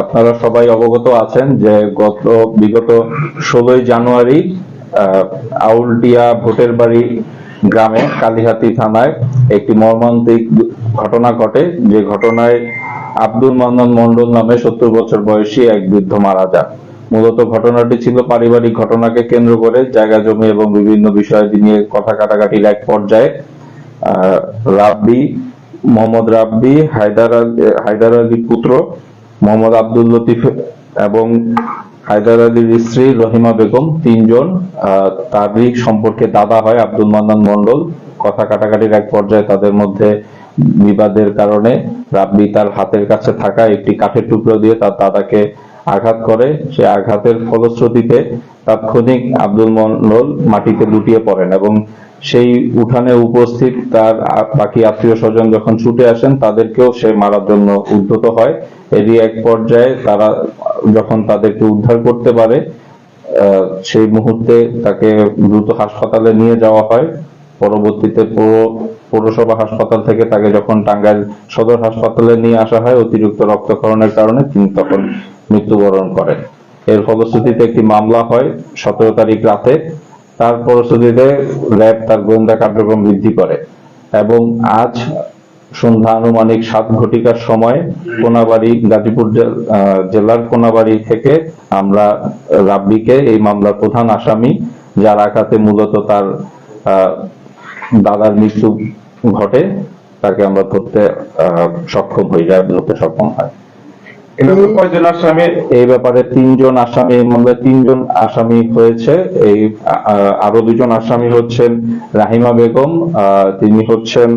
আপনারা সবাই অবগত আছেন যে গত বিগত ষোলোই জানুয়ারি ভোটের বাড়ি গ্রামে কালিহাতি থানায় একটি মর্মান্তিক ঘটনা ঘটে। যে ঘটনায় আব্দুল মান্নান মন্ডল নামে সত্তর বছর বয়সী এক বৃদ্ধ মারা যান। মূলত ঘটনাটি ছিল পারিবারিক ঘটনাকে কেন্দ্র করে, জায়গা জমি এবং বিভিন্ন বিষয় নিয়ে কথা কাটাকাটির এক পর্যায়ে রাব্বি মোহাম্মদ রাব্বি, হায়দার আলী, হায়দার আলীর পুত্র মোহাম্মদ আব্দুল লতিফ এবং হায়দার আলীর স্ত্রী রহিমা বেগম তিনজন। তারই সম্পর্কে দাদা হয় আব্দুল মান্নান মন্ডল কথা কাটাকাটির এক পর্যায়ে তাদের মধ্যে বিবাদের কারণে রাব্বি তার হাতের কাছে থাকা একটি কাঠের টুকরো দিয়ে তার দাদাকে আঘাত করে। সে আঘাতের ফলশ্রুতিতে তাৎক্ষণিক আব্দুল মন্ডল মাটিতে লুটিয়ে পড়েন এবং সেই উঠানে উপস্থিত তার বাকি আত্মীয় স্বজন যখন ছুটে আসেন, তাদেরকেও সে মারার জন্য উদ্যত হয়। এরই এক পর্যায়ে তারা যখন তাদেরকে উদ্ধার করতে পারে সেই মুহূর্তে তাকে দ্রুত হাসপাতালে নিয়ে যাওয়া হয়। পরবর্তীতে পৌরসভা হাসপাতাল থেকে তাকে যখন টাঙ্গাইল সদর হাসপাতালে নিয়ে আসা হয়, অতিরিক্ত রক্তক্ষরণের কারণে তিনি তখন মৃত্যুবরণ করেন। এর ফলশ্রুতিতে একটি মামলা হয় সতেরো তারিখ রাতে। তার ফলশ্রুতিতে র্যাব তার গোয়েন্দা কার্যক্রম বৃদ্ধি করে এবং আজ সন্ধ্যা আনুমানিক সাত ঘটিকার সময় কোনাবাড়ি গাজীপুর জেলার কোনাবাড়ি থেকে আমরা রাব্বিকে এই মামলার প্রধান আসামি, যার আঘাতে মূলত তার দাদার মৃত্যু ঘটে, তাকে আমরা ধরতে সক্ষম হই র্যাব ধরতে সক্ষম হয়। কয়জন আসামি? এই ব্যাপারে তিনজন আসামি এই মামলায় তিনজন আসামি হয়েছে। এই আরও দুজন আসামি হচ্ছেন রাহিমা বেগম তিনি হচ্ছেন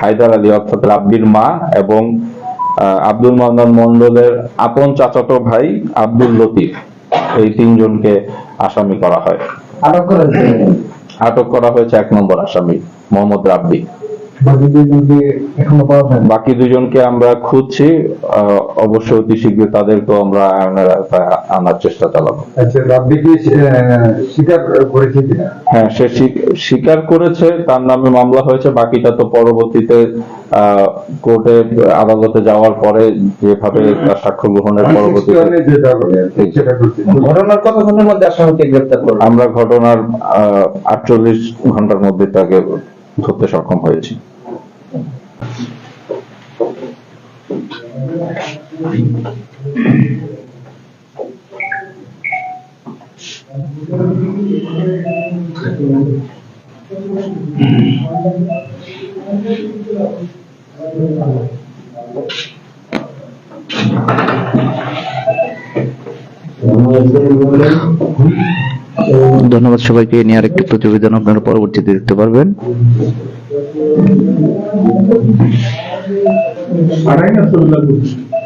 হায়দার আলী অর্থাৎ রাব্বির মা এবং আহ, আব্দুল মান্নান মন্ডলের আপন চাচাতো ভাই আব্দুল লতিফ। এই তিনজনকে আসামি করা হয়। আটক করা আটক করা হয়েছে এক নম্বর আসামি মোহাম্মদ রাব্বি। বাকি দুজনকে এখনও পাওয়া যায়নি বাকি দুজনকে আমরা খুঁজছি আহ, অবশ্যই অতি শীঘ্রই তাদেরকেও আমরা আনার চেষ্টা চালাবো। আচ্ছা রাব্বি কি স্বীকার করেছে কিনা? হ্যাঁ সে স্বীকার করেছে তার নামে মামলা হয়েছে বাকিটা তো পরবর্তীতে কোর্টে আদালতে যাওয়ার পরে যেভাবে তার সাক্ষ্য গ্রহণের পরবর্তীতে ঘটনার কতক্ষণের মধ্যে আসামিকে গ্রেপ্তার করল? আমরা ঘটনার আটচল্লিশ ঘণ্টার মধ্যে তাকে ধরতে সক্ষম হয়েছি। ধন্যবাদ সবাইকে নিয়ে আরেকটি প্রতিবেদন আপনারা পরবর্তীতে দেখতে পারবেন।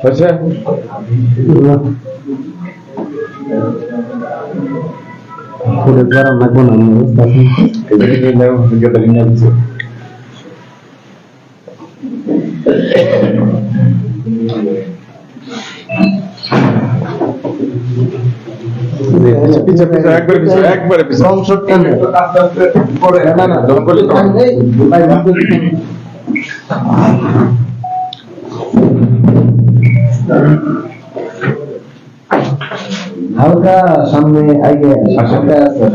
হয়েছে করে লাগবো না একবারে পিছে একবারে পিছে। না না যখন বলি তখন। এই, ভাই, ভাই, হালকা সামনে আগে সামনে আছে।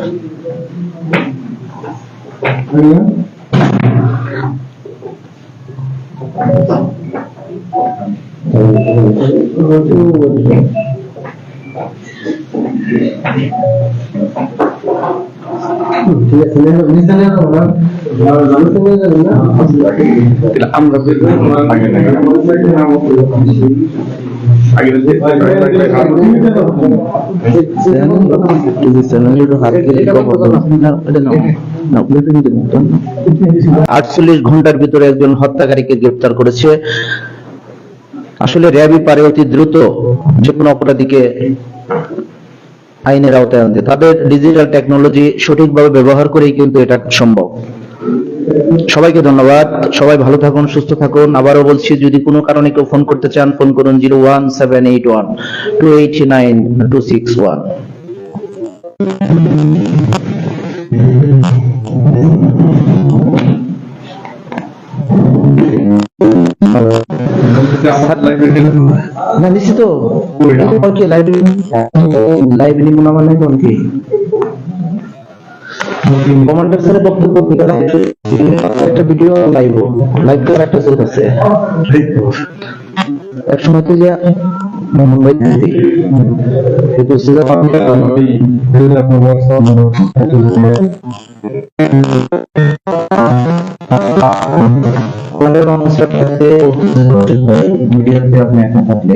ঠিক আছে নিচে নিয়ে যাব আমরা আটচল্লিশ ঘণ্টার ভিতরে একজন হত্যাকারীকে গ্রেপ্তার করেছে আসলে র্যাবই পারে অতি দ্রুত যে কোনো অপরাধীকে আইনের আওতায় আনতে তাদের ডিজিটাল টেকনোলজি সঠিকভাবে ব্যবহার করেই কিন্তু এটা সম্ভব সবাইকে ধন্যবাদ। সবাই ভালো থাকুন সুস্থ থাকুন। আবারও বলছি যদি কোনো কারণে কেউ ফোন করতে চান ফোন করুন zero one seven eight one two eight nine two six one. না নিশ্চিত। লাইব্রেরি লাইব্রেরি মনে মানে কোন কি? কমান্ডার স্যারের বক্তব্য দিকে একটা ভিডিও লাইভ লাইভ তো একটা চলতেছে এক সময় তো যে মুম্বাই কিন্তু সেটা কমান্ডার মানুষটা কাছে ভিডিওতে আপনি এখন থাকলে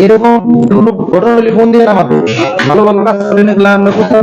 এরকম কোনো হলে ফোন দিয়ে আমাকে ভালো ভালো কাজ করে নিলাম আমরা কোথাও